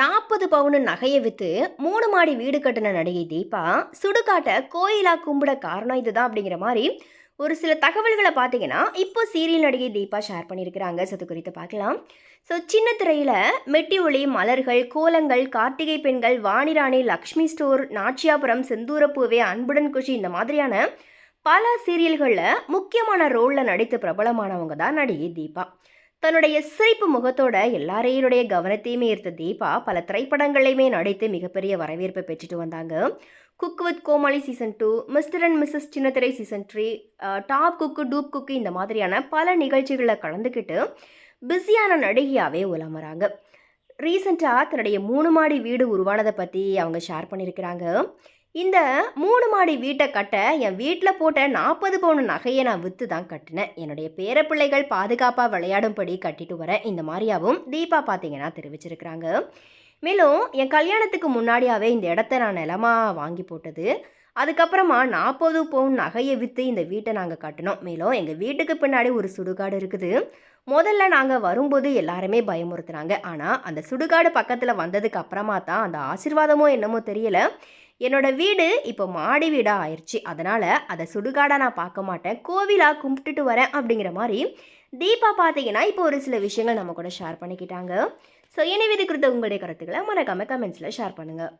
நாற்பது பவுனு நகையை விற்று மூணு மாடி வீடு கட்டின நடிகை தீபா சுடுகாட்டை கோயிலாக கும்பிட காரணம் இதுதான் அப்படிங்கிற மாதிரி ஒரு சில தகவல்களை பார்த்தீங்கன்னா இப்போ சீரியல் நடிகை தீபா ஷேர் பண்ணியிருக்கிறாங்க. ஸோ அது குறித்து பார்க்கலாம். ஸோ சின்ன திரையில் மெட்டி ஒளி மலர்கள் கோலங்கள் கார்த்திகை பெண்கள் வாணிராணி லக்ஷ்மி ஸ்டோர் நாச்சியாபுரம் செந்தூரப்பூவே அன்புடன் குஷி இந்த மாதிரியான பல சீரியல்களில் முக்கியமான ரோலில் நடித்து பிரபலமானவங்க தான் நடிகை தீபா. தன்னுடைய சிரிப்பு முகத்தோட எல்லாரையுடைய கவனத்தையுமே ஈர்த்த தீபா பல திரைப்படங்களையுமே நடித்து மிகப்பெரிய வரவேற்பை பெற்றுட்டு வந்தாங்க. Cook with Komali season two mister and missus Chinnathirai season three top cook dupe cook இந்த மாதிரியான பல நிகழ்ச்சிகளில் கலந்துக்கிட்டு பிஸியான நடிகையாகவே உலமறாங்க. ரீசெண்டாக தன்னுடைய மூணு மாடி வீடு உருவானதை பற்றி அவங்க ஷேர் பண்ணியிருக்கிறாங்க. இந்த மூணு மாடி வீட்டை கட்ட என் வீட்டில் போட்ட நாற்பது பவுன் நகையை நான் விற்று தான் கட்டினேன். என்னுடைய பேரப்பிள்ளைகள் பாதுகாப்பாக விளையாடும்படி கட்டிட்டு வரேன் இந்த மாதிரியாவும் தீபா பார்த்தீங்கன்னா தெரிவிச்சிருக்கிறாங்க. மேலும் என் கல்யாணத்துக்கு முன்னாடியாகவே இந்த இடத்த நான் நிலமா வாங்கி போட்டது. அதுக்கப்புறமா நாற்பது பவுன் நகையை விற்று இந்த வீட்டை நாங்கள் கட்டினோம். மேலும் எங்கள் வீட்டுக்கு பின்னாடி ஒரு சுடுகாடு இருக்குது. முதல்ல நாங்கள் வரும்போது எல்லாருமே பயமுறுத்துனாங்க. ஆனால் அந்த சுடுகாடு பக்கத்தில் வந்ததுக்கு அப்புறமா தான் அந்த ஆசிர்வாதமோ என்னமோ தெரியல. என்னோட வீடு இப்போ மாடி வீடாக ஆயிடுச்சு அதனால் அதை சுடுகாடாக நான் பார்க்க மாட்டேன். கோவிலாக கும்பிட்டுட்டு வரேன் அப்படிங்கிற மாதிரி தீபா பார்த்தீங்கன்னா இப்போ ஒரு சில விஷயங்கள் நம்ம கூட ஷேர் பண்ணிக்கிட்டாங்க. ஸோ எனவே இது குறித்த உங்களுடைய கருத்துக்களை மறக்காமல் கமெண்ட்ஸில் ஷேர் பண்ணுங்கள்